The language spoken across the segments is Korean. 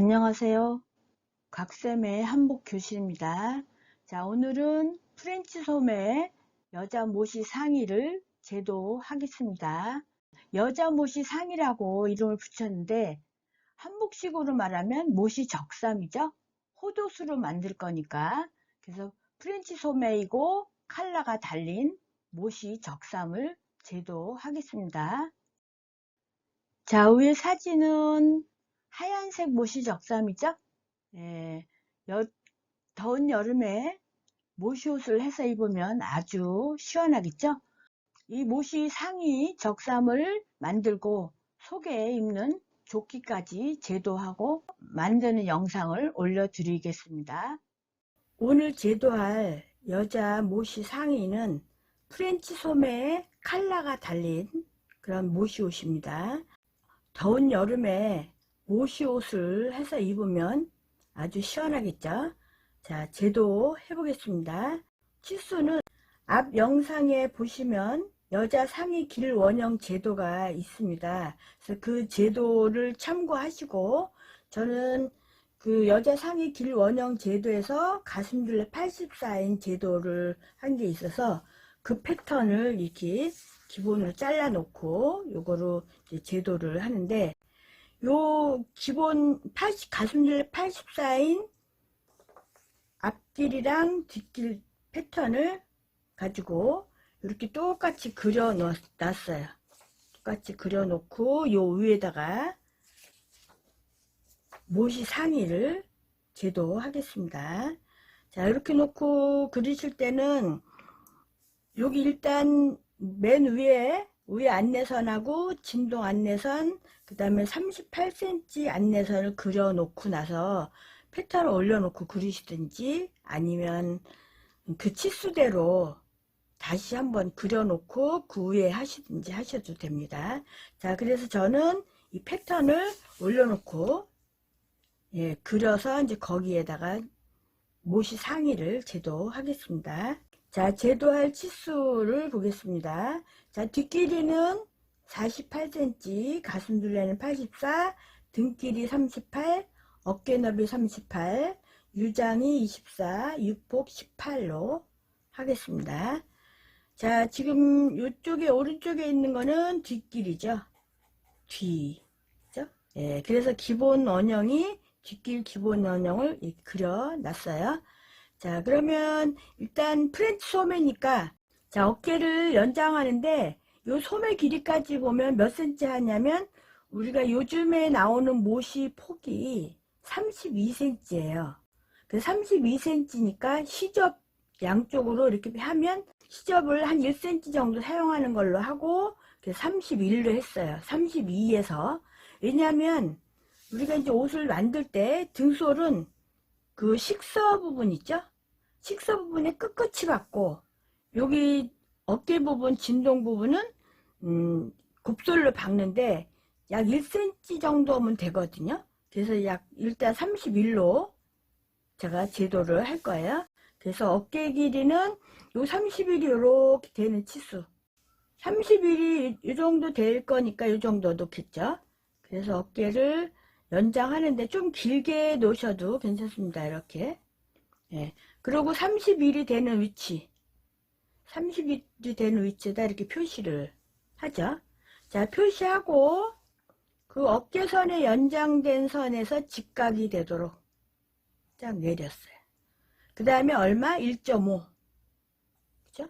안녕하세요. 곽쌤의 한복 교실입니다. 자, 오늘은 프렌치 소매 여자 모시 상의를 제도하겠습니다. 여자 모시 상의라고 이름을 붙였는데 한복식으로 말하면 모시 적삼이죠. 호도수로 만들 거니까 그래서 프렌치 소매이고 칼라가 달린 모시 적삼을 제도하겠습니다. 자, 위에 사진은 하얀색 모시 적삼이죠? 예, 여, 더운 여름에 모시 옷을 해서 입으면 아주 시원하겠죠? 이 모시 상의 적삼을 만들고 속에 입는 조끼까지 제도하고 만드는 영상을 올려드리겠습니다. 오늘 제도할 여자 모시 상의는 프렌치 소매에 칼라가 달린 그런 모시 옷입니다. 더운 여름에 모시 옷을 해서 입으면 아주 시원하겠죠? 자, 제도 해보겠습니다. 치수는 앞 영상에 보시면 여자 상의 길 원형 제도가 있습니다. 그래서 그 제도를 참고하시고 저는 그 여자 상의 길 원형 제도에서 가슴둘레 84인 제도를 한 게 있어서 그 패턴을 이렇게 기본으로 잘라 놓고 요거로 제도를 하는데 요 기본 80, 가슴둘레 84인 앞길이랑 뒷길 패턴을 가지고 이렇게 똑같이 그려 놨어요. 똑같이 그려 놓고 요 위에다가 모시 상의를 제도하겠습니다. 자, 이렇게 놓고 그리실 때는 여기 일단 맨 위에 위에 안내선하고 진동 안내선 그 다음에 38cm 안내선을 그려 놓고 나서 패턴을 올려놓고 그리시든지 아니면 그 치수대로 다시 한번 그려놓고 그 위에 하시든지 하셔도 됩니다. 자, 그래서 저는 이 패턴을 올려놓고 예, 그려서 이제 거기에다가 모시 상의를 제도하겠습니다. 자, 제도할 치수를 보겠습니다. 자, 뒷길이는 48cm, 가슴 둘레는 84, 등길이 38, 어깨 너비 38, 유장이 24, 육폭 18로 하겠습니다. 자, 지금 이쪽에 오른쪽에 있는 거는 뒷길이죠. 뒤. 그죠? 예, 그래서 기본 원형이 뒷길 기본 원형을 그려 놨어요. 자, 그러면 일단 프렌치 소매니까 자, 어깨를 연장하는데 요 소매 길이까지 보면 몇 센치 하냐면 우리가 요즘에 나오는 못이 폭이 32cm예요. 그 32cm니까 시접 양쪽으로 이렇게 하면 시접을 한 1cm 정도 사용하는 걸로 하고 31로 했어요. 32에서 왜냐하면 우리가 이제 옷을 만들 때 등솔은 그 식서 부분 있죠? 식서 부분에 끝끝이 같고 여기 어깨 부분 진동 부분은 음, 곱솔로 박는데 약 1cm 정도면 되거든요. 그래서 약 일단 31로 제가 제도를 할 거예요. 그래서 어깨 길이는 요 30일이 이렇게 되는 치수 30일이 이 정도 될 거니까 이 정도 놓겠죠. 그래서 어깨를 연장하는데 좀 길게 놓으셔도 괜찮습니다. 이렇게 예. 그리고 30일이 되는 위치 30일이 되는 위치에다 이렇게 표시를 하죠. 자 표시하고 그 어깨선에 연장된 선에서 직각이 되도록 쫙 내렸어요. 그 다음에 얼마? 1.5 그죠?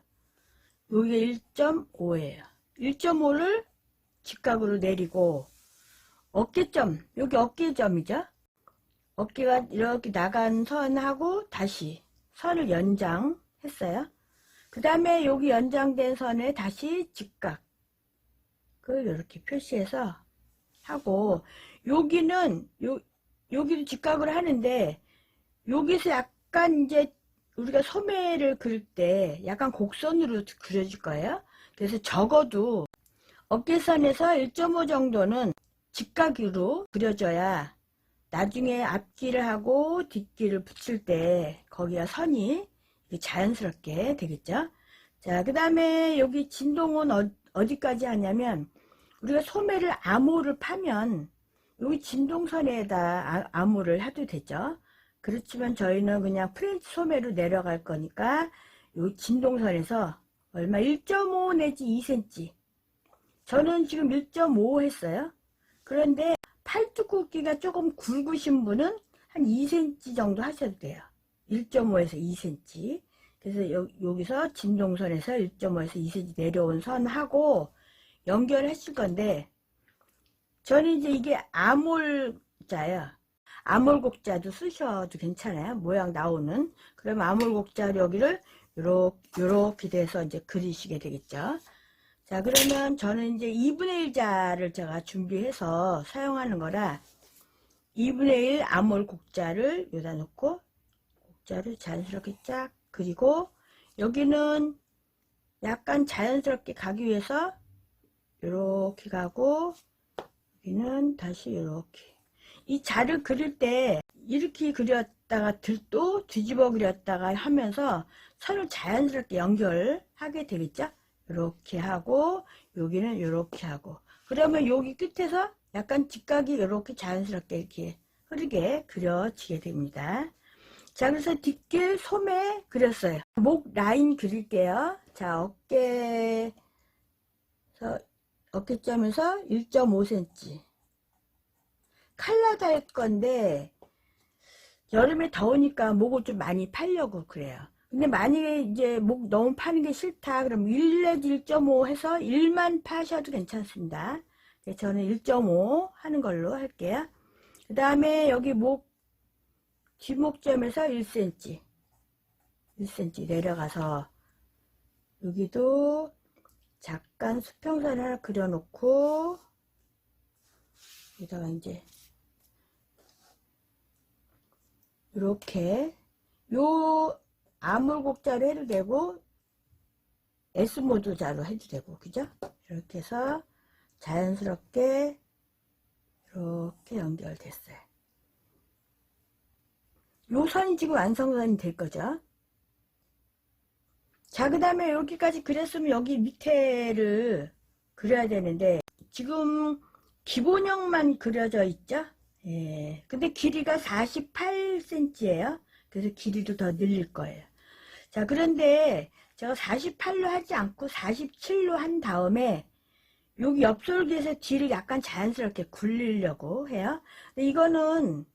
여기 1.5예요. 1.5를 직각으로 내리고 어깨점 여기 어깨점이죠. 어깨가 이렇게 나간 선하고 다시 선을 연장했어요. 그 다음에 여기 연장된 선에 다시 직각 그 이렇게 표시해서 하고 여기는 요 여기도 직각을 하는데 여기서 약간 이제 우리가 소매를 그릴 때 약간 곡선으로 그려질 거예요. 그래서 적어도 어깨선에서 1.5 정도는 직각으로 그려져야 나중에 앞길을 하고 뒷길을 붙일 때 거기가 선이 자연스럽게 되겠죠. 자, 그 다음에 여기 진동은 어, 디까지 하냐면 우리가 소매를 암호를 파면 여기 진동선에다 아- 암호를 해도 되죠. 그렇지만 저희는 그냥 프렌치 소매로 내려갈 거니까 요 진동선에서 얼마 1.5 내지 2cm 저는 지금 1.5 했어요. 그런데 팔뚝 굵기가 조금 굵으신 분은 한 2cm 정도 하셔도 돼요. 1.5에서 2cm. 그래서 여, 여기서 진동선에서 1.5에서 2cm 내려온 선하고 연결하실 건데 저는 이제 이게 아몰자예요. 아몰곡자도 쓰셔도 괜찮아요. 모양 나오는. 그러면 아몰곡자 여기를 요렇게, 요렇게 돼서 이제 그리시게 되겠죠. 자, 그러면 저는 이제 2분의 1자를 제가 준비해서 사용하는 거라 2분의 1 아몰곡자를 여기다 놓고 곡자를 자연스럽게 쫙 그리고 여기는 약간 자연스럽게 가기 위해서 요렇게 가고 여기는 다시 요렇게. 이 자를 그릴 때 이렇게 그렸다가 또 뒤집어 그렸다가 하면서 선을 자연스럽게 연결하게 되겠죠? 이렇게 하고 여기는 이렇게 하고. 그러면 여기 끝에서 약간 직각이 이렇게 자연스럽게 이렇게 흐르게 그려지게 됩니다. 자 그래서 뒷길 소매 그렸어요. 목 라인 그릴게요. 자 어깨에서 어깨점에서 1.5cm 칼라도 할 건데 여름에 더우니까 목을 좀 많이 팔려고 그래요. 근데 만약에 이제 목 너무 파는 게 싫다 그럼 1 내지 1.5 해서 1만 파셔도 괜찮습니다. 네, 저는 1.5 하는 걸로 할게요. 그 다음에 여기 목 뒷목점에서 1cm 1cm 내려가서 여기도 잠깐 수평선 하나 그려놓고 여기다가 이제 이렇게 요 아물곡자로 해도 되고 S모드자로 해도 되고 그죠? 이렇게 해서 자연스럽게 이렇게 연결됐어요. 요 선이 지금 완성선이 될 거죠. 자, 그 다음에 여기까지 그렸으면 여기 밑에를 그려야 되는데 지금 기본형만 그려져 있죠? 예. 근데 길이가 48cm예요. 그래서 길이도 더 늘릴 거예요. 자, 그런데 제가 48로 하지 않고 47로 한 다음에 여기 옆솔기에서 뒤를 약간 자연스럽게 굴리려고 해요. 근데 이거는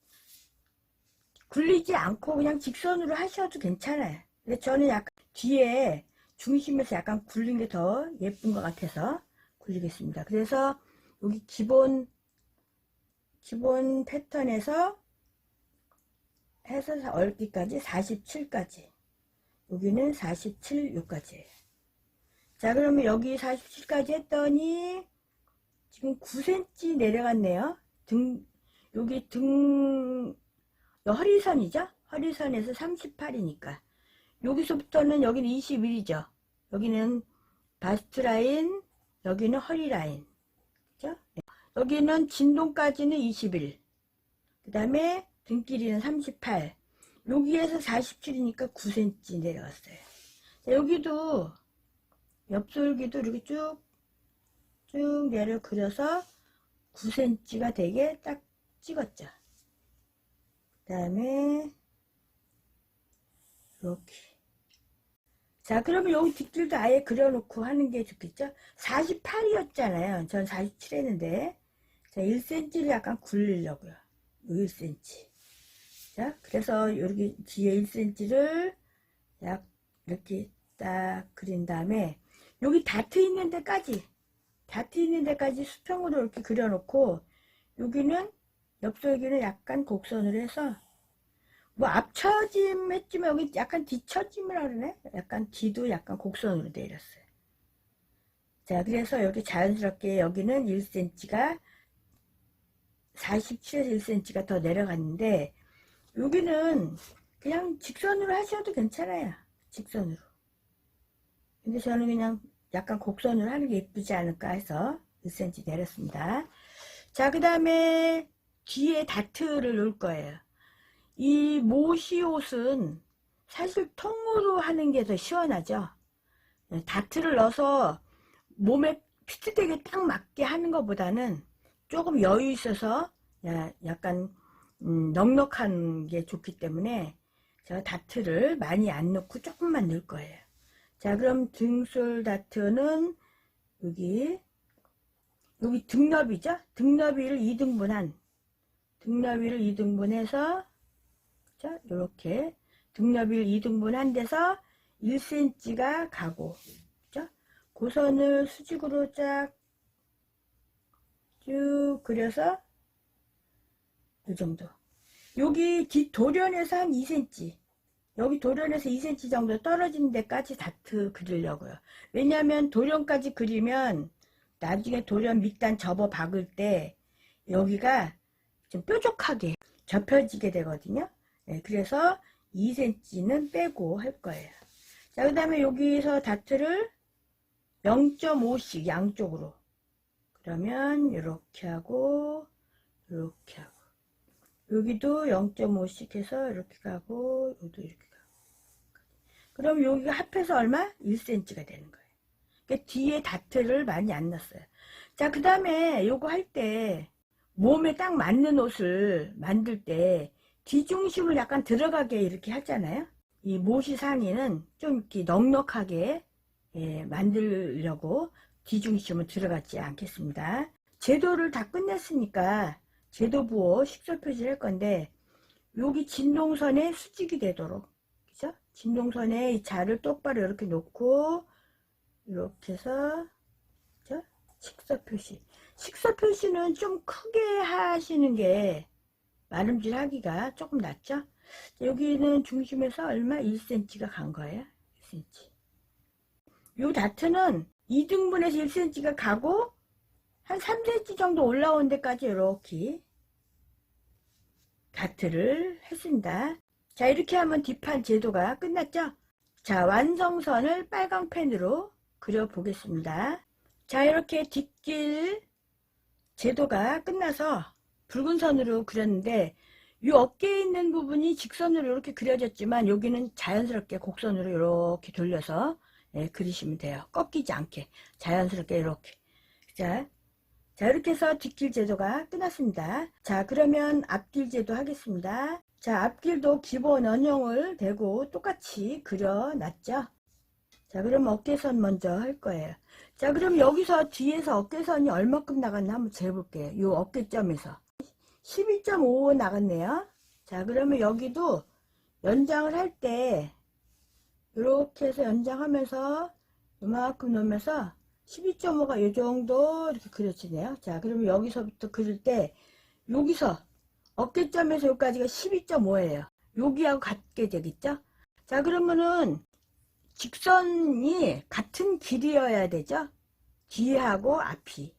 굴리지 않고 그냥 직선으로 하셔도 괜찮아요. 근데 저는 약간 뒤에 중심에서 약간 굴린 게 더 예쁜 것 같아서 굴리겠습니다. 그래서 여기 기본 기본 패턴에서 해서 얼기까지 47까지 여기는 47 여기까지예요. 자 그러면 여기 47까지 했더니 지금 9cm 내려갔네요. 등 여기 등 허리선이죠? 허리선에서 38이니까 여기서부터는 여기는 21이죠. 여기는 바스트 라인, 여기는 허리 라인. 그죠? 여기는 진동까지는 21. 그 다음에 등길이는 38. 여기에서 47이니까 9cm 내려왔어요. 자, 여기도 옆솔기도 이렇게 쭉, 쭉 내려 그려서 9cm가 되게 딱 찍었죠. 그 다음에 이렇게. 자, 그러면 여기 뒷줄도 아예 그려놓고 하는 게 좋겠죠? 48이었잖아요. 전 47 했는데. 자, 1cm를 약간 굴리려고요. 1cm. 자, 그래서 여기 뒤에 1cm를 약 이렇게 딱 그린 다음에 여기 다트 있는 데까지 다트 있는 데까지 수평으로 이렇게 그려놓고 여기는 옆솔기는 약간 곡선으로 해서 뭐 앞처짐 했지만 여기 약간 뒤처짐을 하네. 약간 뒤도 약간 곡선으로 내렸어요. 자 그래서 여기 자연스럽게 여기는 1cm가 47에서 1cm가 더 내려갔는데 여기는 그냥 직선으로 하셔도 괜찮아요. 직선으로. 근데 저는 그냥 약간 곡선으로 하는 게 예쁘지 않을까 해서 1cm 내렸습니다. 자 그 다음에 뒤에 다트를 놓을 거예요 이 모시 옷은 사실 통으로 하는 게 더 시원하죠. 네, 다트를 넣어서 몸에 피트되게 딱 맞게 하는 것보다는 조금 여유 있어서 야, 약간 음, 넉넉한 게 좋기 때문에 제가 다트를 많이 안 넣고 조금만 넣을 거예요. 자, 그럼 등솔 다트는 여기 여기 등너비죠? 등너비를 2등분한 등너비를 2등분해서 자, 이렇게 등너비를 2등분 한 데서 1cm가 가고 그죠? 고선을 수직으로 쫙 쭉 그려서 이 정도. 여기 뒷 도련에서 한 2cm 여기 도련에서 2cm 정도 떨어진 데까지 다트 그리려고요. 왜냐하면 도련까지 그리면 나중에 도련 밑단 접어 박을 때 여기가 좀 뾰족하게 접혀지게 되거든요 네, 그래서 2cm는 빼고 할 거예요. 자 그 다음에 여기서 다트를 0.5씩 양쪽으로. 그러면 이렇게 하고 이렇게 하고. 여기도 0.5씩 해서 이렇게 가고 여기도 이렇게 가고. 그럼 여기가 합해서 얼마? 1cm가 되는 거예요. 그러니까 뒤에 다트를 많이 안 넣었어요. 자 그 다음에 요거 할 때 몸에 딱 맞는 옷을 만들 때 뒤중심을 약간 들어가게 이렇게 하잖아요 이 모시 상의는 좀 이렇게 넉넉하게 예, 만들려고 뒤중심은 들어가지 않겠습니다. 제도를 다 끝냈으니까 제도 부호 식소 표시를 할 건데 여기 진동선에 수직이 되도록 그죠? 진동선에 이 자를 똑바로 이렇게 놓고 이렇게 해서 그죠? 식소 표시 식소 표시는 좀 크게 하시는 게 마름질 하기가 조금 낫죠? 여기는 중심에서 얼마? 1cm가 간 거예요. 1cm. 요 다트는 2등분에서 1cm가 가고 한 3cm 정도 올라온 데까지 이렇게 다트를 했습니다. 자 이렇게 하면 뒷판 제도가 끝났죠? 자 완성선을 빨강 펜으로 그려 보겠습니다. 자 이렇게 뒷길 제도가 끝나서 붉은 선으로 그렸는데 이 어깨에 있는 부분이 직선으로 이렇게 그려졌지만 여기는 자연스럽게 곡선으로 이렇게 돌려서 예, 그리시면 돼요. 꺾이지 않게 자연스럽게 이렇게 자, 자 이렇게 해서 뒷길 제도가 끝났습니다. 자 그러면 앞길 제도 하겠습니다. 자 앞길도 기본 원형을 대고 똑같이 그려놨죠. 자 그럼 어깨선 먼저 할 거예요. 자 그럼 여기서 뒤에서 어깨선이 얼마큼 나갔나 한번 재볼게요. 이 어깨점에서 12.5 나갔네요. 자 그러면 여기도 연장을 할 때 이렇게 해서 연장하면서 이만큼 놓으면서 12.5가 이 정도 이렇게 그려지네요. 자 그러면 여기서부터 그릴 때 여기서 어깨점에서 여기까지가 12.5예요. 여기하고 같게 되겠죠? 자 그러면은 직선이 같은 길이어야 되죠? 뒤하고 앞이.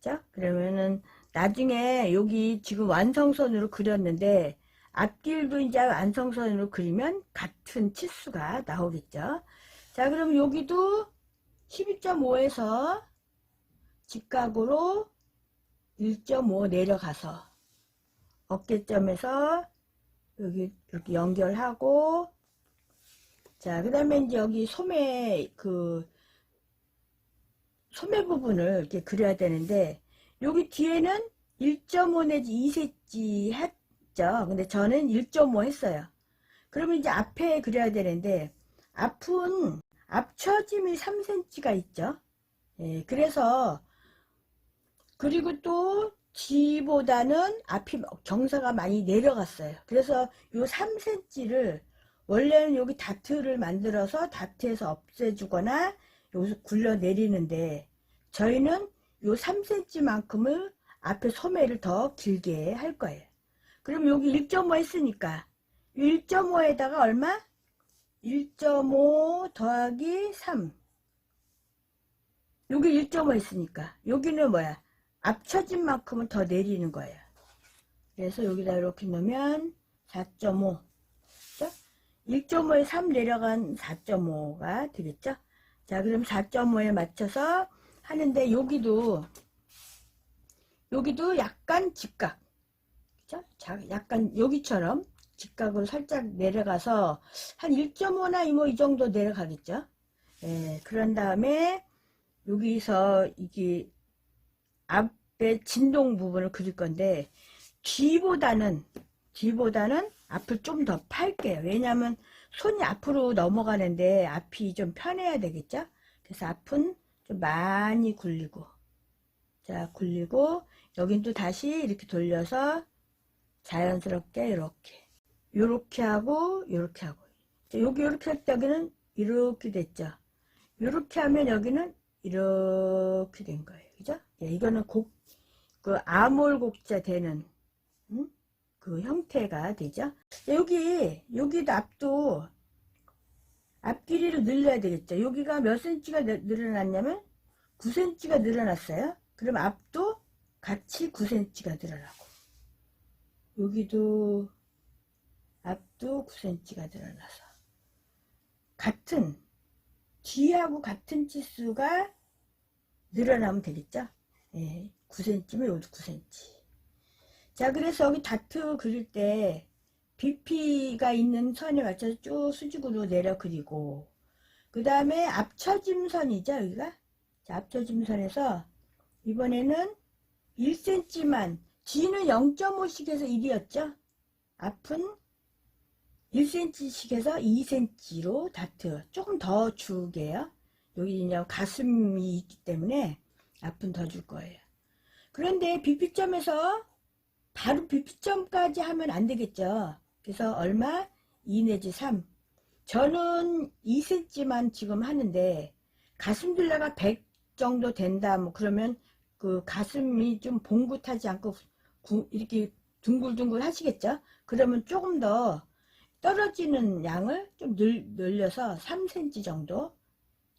자 그러면은 나중에 여기 지금 완성선으로 그렸는데 앞길도 이제 완성선으로 그리면 같은 치수가 나오겠죠. 자, 그럼 여기도 12.5에서 직각으로 1.5 내려가서 어깨점에서 여기 이렇게 연결하고 자, 그 다음에 이제 여기 소매 그 소매 부분을 이렇게 그려야 되는데 여기 뒤에는 1.5 내지 2cm 했죠. 근데 저는 1.5 했어요. 그러면 이제 앞에 그려야 되는데 앞은 앞처짐이 3cm가 있죠. 예, 그래서 그리고 또 뒤보다는 앞이 경사가 많이 내려갔어요. 그래서 요 3cm를 원래는 여기 다트를 만들어서 다트에서 없애주거나 여기서 굴려 내리는데 저희는 요 3cm만큼을 앞에 소매를 더 길게 할 거예요. 그럼 여기 1.5 했으니까 1.5에다가 얼마? 1.5 더하기 3 여기 1.5 했으니까 여기는 뭐야? 앞쳐진 만큼은 더 내리는 거예요. 그래서 여기다 이렇게 넣으면 4.5 1.5에 3 내려간 4.5가 되겠죠? 자 그럼 4.5에 맞춰서 하는데 여기도 여기도 약간 직각 그죠? 자, 약간 여기처럼 직각으로 살짝 내려가서 한 1.5나 이모 이 정도 내려가겠죠 예, 그런 다음에 여기서 이게 앞 앞에 진동 부분을 그릴 건데 뒤보다는 뒤보다는 앞을 좀 더 팔게요. 왜냐하면 손이 앞으로 넘어가는데 앞이 좀 편해야 되겠죠? 그래서 앞은 좀 많이 굴리고 자 굴리고 여긴 또 다시 이렇게 돌려서 자연스럽게 이렇게 요렇게 하고 요렇게 하고 자, 여기 요렇게 할 때 여기는 이렇게 됐죠? 요렇게 하면 여기는 이렇게 된 거예요. 그죠? 예, 이거는 곡, 그 아몰곡자 되는, 음? 그 형태가 되죠? 자, 여기, 여기도 앞도, 앞 길이를 늘려야 되겠죠? 여기가 몇 늘- 늘어났냐면, 9cm가 늘어났어요? 그럼 앞도 같이 9cm가 늘어나고, 여기도, 앞도 9cm가 늘어나서, 같은, 뒤하고 같은 치수가 늘어나면 되겠죠? 예, 9cm면 여기도 9cm. 자, 그래서 여기 다트 그릴 때 BP가 있는 선에 맞춰서 쭉 수직으로 내려 그리고 그 다음에 앞처짐선이죠, 여기가? 자, 앞처짐선에서 이번에는 1cm만 뒤는 0.5씩 해서 1이었죠? 앞은 1cm씩 해서 2cm로 다트 조금 더 줄게요. 여기 이제 가슴이 있기 때문에 앞은 더 줄 거예요. 그런데 BP점에서 바로 BP점까지 하면 안 되겠죠. 그래서 얼마? 2 내지 3. 저는 2cm만 지금 하는데 가슴 둘레가 100 정도 된다. 뭐 그러면 그 가슴이 좀 봉긋하지 않고 구- 이렇게 둥글둥글 하시겠죠? 그러면 조금 더 떨어지는 양을 좀 늘, 늘려서 3cm 정도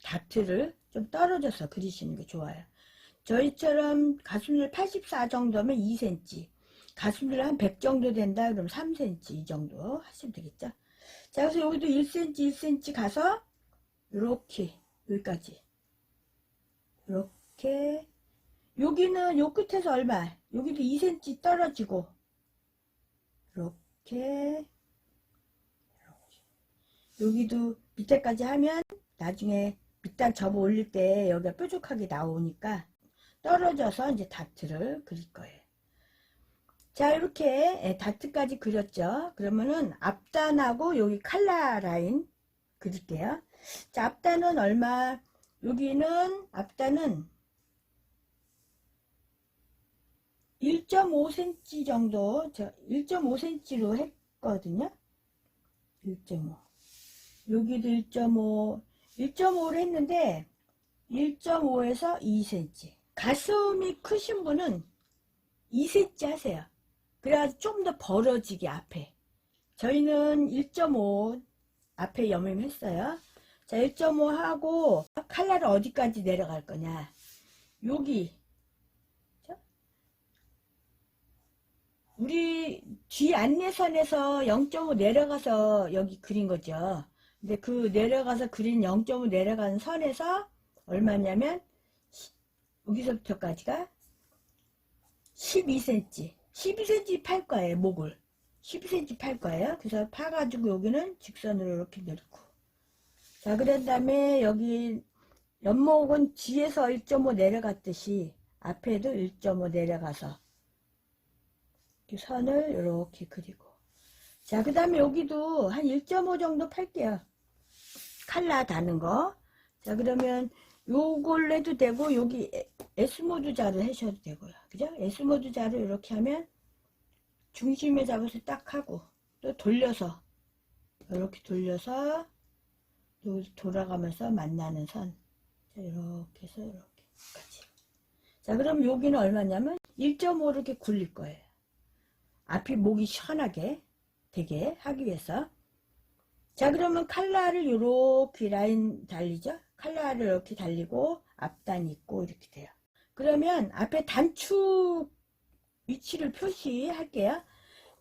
다트를 좀 떨어져서 그리시는 게 좋아요. 저희처럼 가슴들 84 정도면 2cm, 가슴들 한100 정도 된다 그러면 3cm 이 정도 하시면 되겠죠. 자, 그래서 여기도 1cm, 1cm 가서 이렇게 여기까지 이렇게 여기는 요 끝에서 얼마? 여기도 2cm 떨어지고 이렇게 여기도 밑에까지 하면 나중에 밑단 접어 올릴 때 여기가 뾰족하게 나오니까 떨어져서 이제 다트를 그릴 거예요. 자 이렇게 예, 다트까지 그렸죠. 그러면은 앞단하고 여기 칼라 라인 그릴게요. 자 앞단은 얼마? 여기는 앞단은 1.5cm 정도, 저 1.5cm로 했거든요. 1.5. 여기도 1.5, 1.5를 했는데 1.5에서 2cm. 가슴이 크신 분은 2cm 하세요. 그래야지 좀더 벌어지게 앞에. 저희는 1.5 앞에 염임했어요. 자, 1.5 하고 칼라를 어디까지 내려갈 거냐. 여기. 자, 우리 뒤 안내선에서 0.5 내려가서 여기 그린 거죠. 근데 그 내려가서 그린 0.5 내려가는 선에서 얼마냐면 시- 여기서부터까지가 12cm 12cm 팔 거예요 목을. 12cm 팔 거예요. 그래서 파가지고 여기는 직선으로 이렇게 넣고. 자 그런 다음에 여기 연목은 뒤에서 1.5 내려갔듯이 앞에도 1.5 내려가서 선을 이렇게 그리고. 자 그 다음에 여기도 한 1.5 정도 팔게요. 칼라 다는 거. 자, 그러면 요걸 해도 되고, 여기 S모드 자를 하셔도 되고요. 그죠? S모드 자를 이렇게 하면 중심에 잡아서 딱 하고, 또 돌려서, 이렇게 돌려서, 또 돌아가면서 만나는 선. 자, 이렇게 해서 이렇게까지. 자, 그럼 여기는 얼마냐면 1.5 이렇게 굴릴 거예요. 앞이 목이 시원하게 되게 하기 위해서. 자 그러면 칼라를 이렇게 라인 달리죠 칼라를 이렇게 달리고 앞단 있고 이렇게 돼요 그러면 앞에 단축 위치를 표시할게요.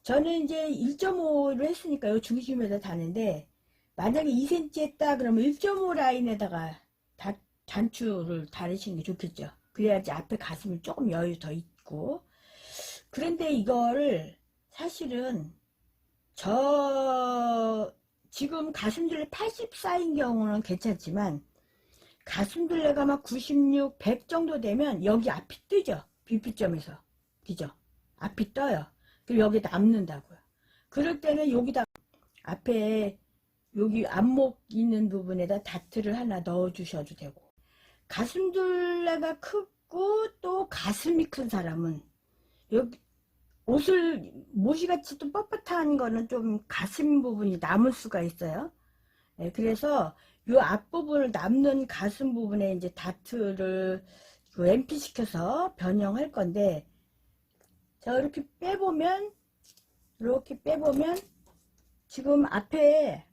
저는 이제 1.5로 했으니까 요 중심에다 다는데 만약에 2cm 했다 그러면 1.5 라인에다가 다, 단추를 달으시는 게 좋겠죠. 그래야지 앞에 가슴이 조금 여유 더 있고. 그런데 이거를 사실은 저 지금 가슴둘레 84인 경우는 괜찮지만 가슴둘레가 막 96, 100 정도 되면 여기 앞이 뜨죠. 비피점에서 그죠? 앞이 떠요. 그리고 여기 남는다고요. 그럴 때는 여기다 앞에 여기 안목 있는 부분에다 다트를 하나 넣어 주셔도 되고 가슴둘레가 크고 또 가슴이 큰 사람은 여기 옷을 모시같이 또 뻣뻣한 거는 좀 가슴 부분이 남을 수가 있어요. 예, 그래서 이 앞부분을 남는 가슴 부분에 이제 다트를 그 MP 시켜서 변형할 건데 자 이렇게 빼보면 이렇게 빼보면 지금 앞에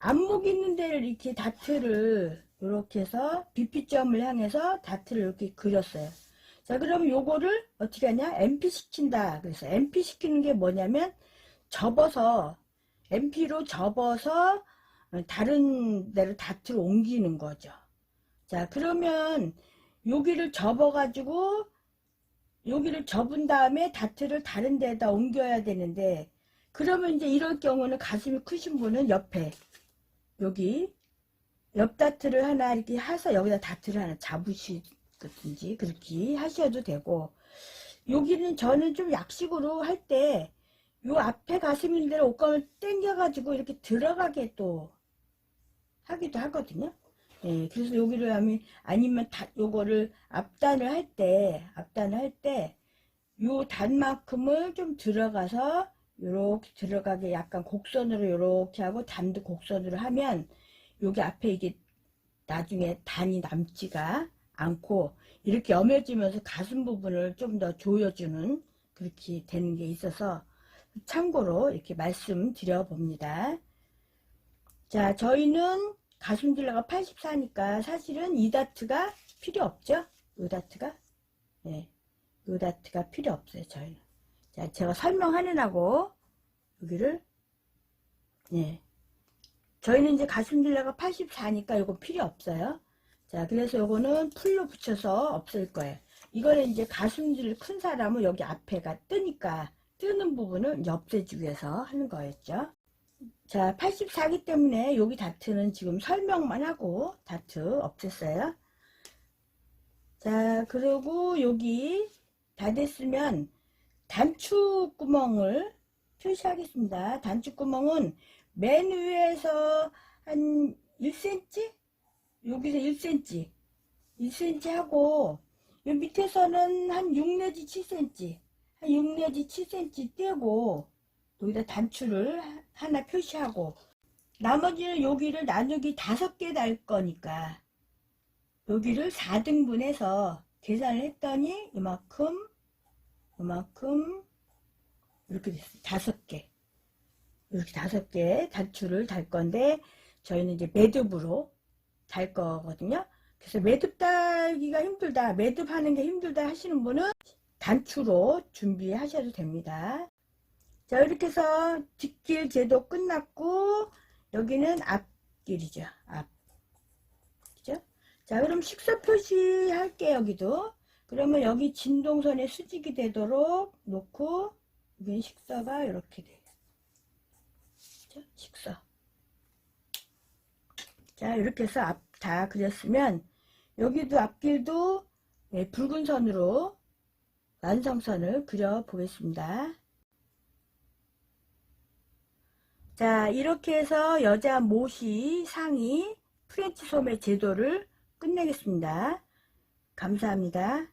안목 있는 데를 이렇게 다트를 이렇게 해서 BP점을 향해서 다트를 이렇게 그렸어요. 자, 그러면 요거를 어떻게 하냐? MP 시킨다. 그래서 MP 시키는 게 뭐냐면 접어서 MP로 접어서 다른 데로 다트를 옮기는 거죠. 자, 그러면 여기를 접어가지고 여기를 접은 다음에 다트를 다른 데다 옮겨야 되는데 그러면 이제 이럴 경우는 가슴이 크신 분은 옆에 여기 옆 다트를 하나 이렇게 해서 여기다 다트를 하나 잡으시든지 그렇게 하셔도 되고 여기는 저는 좀 약식으로 할 때 요 앞에 가슴 있는 데를 옷감을 당겨가지고 이렇게 들어가게 또 하기도 하거든요. 예, 그래서 여기를 하면 아니면 다, 요거를 앞단을 할 때, 앞단을 할 때, 요 단만큼을 좀 들어가서, 요렇게 들어가게 약간 곡선으로 요렇게 하고, 단도 곡선으로 하면, 여기 앞에 이게 나중에 단이 남지가 않고, 이렇게 여며지면서 가슴 부분을 좀 더 조여주는, 그렇게 되는 게 있어서, 참고로 이렇게 말씀드려 봅니다. 자, 저희는 가슴둘레가 84니까 사실은 이 다트가 필요 없죠? 이 다트가. 네. 이 다트가 필요 없어요, 저희는. 자, 제가 설명하느라고 여기를, 네. 저희는 이제 가슴둘레가 84니까 이거 필요 없어요. 자, 그래서 요거는 풀로 붙여서 없앨 거예요. 이거는 이제 가슴둘레 큰 사람은 여기 앞에가 뜨니까 뜨는 없애주기 위해서 하는 거였죠. 자, 84기 때문에 여기 다트는 지금 설명만 하고 다트 없앴어요. 자, 그리고 여기 다 됐으면 단추 구멍을 표시하겠습니다. 단추 구멍은 맨 위에서 한 1cm? 여기서 1cm. 1cm 하고 요 밑에서는 한 6 내지 7cm. 한6 내지 7cm 떼고 여기다 단추를 하- 하나 표시하고 나머지는 여기를 나누기 다섯 개날 거니까 여기를 4등분해서 계산을 했더니 이만큼 이만큼 이렇게 됐어요. 다섯 개 이렇게 다섯 개 단추를 달 건데 저희는 이제 매듭으로 달 거거든요. 그래서 매듭 달기가 힘들다 매듭 하는 게 힘들다 하시는 분은 단추로 준비하셔도 됩니다. 자 이렇게 해서 뒷길 제도 끝났고 여기는 앞길이죠. 앞. 그죠? 자 그럼 식사 표시 할게 여기도. 그러면 여기 진동선에 수직이 되도록 놓고 여기는 식사가 이렇게 돼요. 그죠? 식사. 자 이렇게 해서 앞 다 그렸으면 여기도 앞길도 네, 붉은 선으로 완성선을 그려 보겠습니다 자 이렇게 해서 여자 모시 상의 프렌치 소매 제도를 끝내겠습니다. 감사합니다.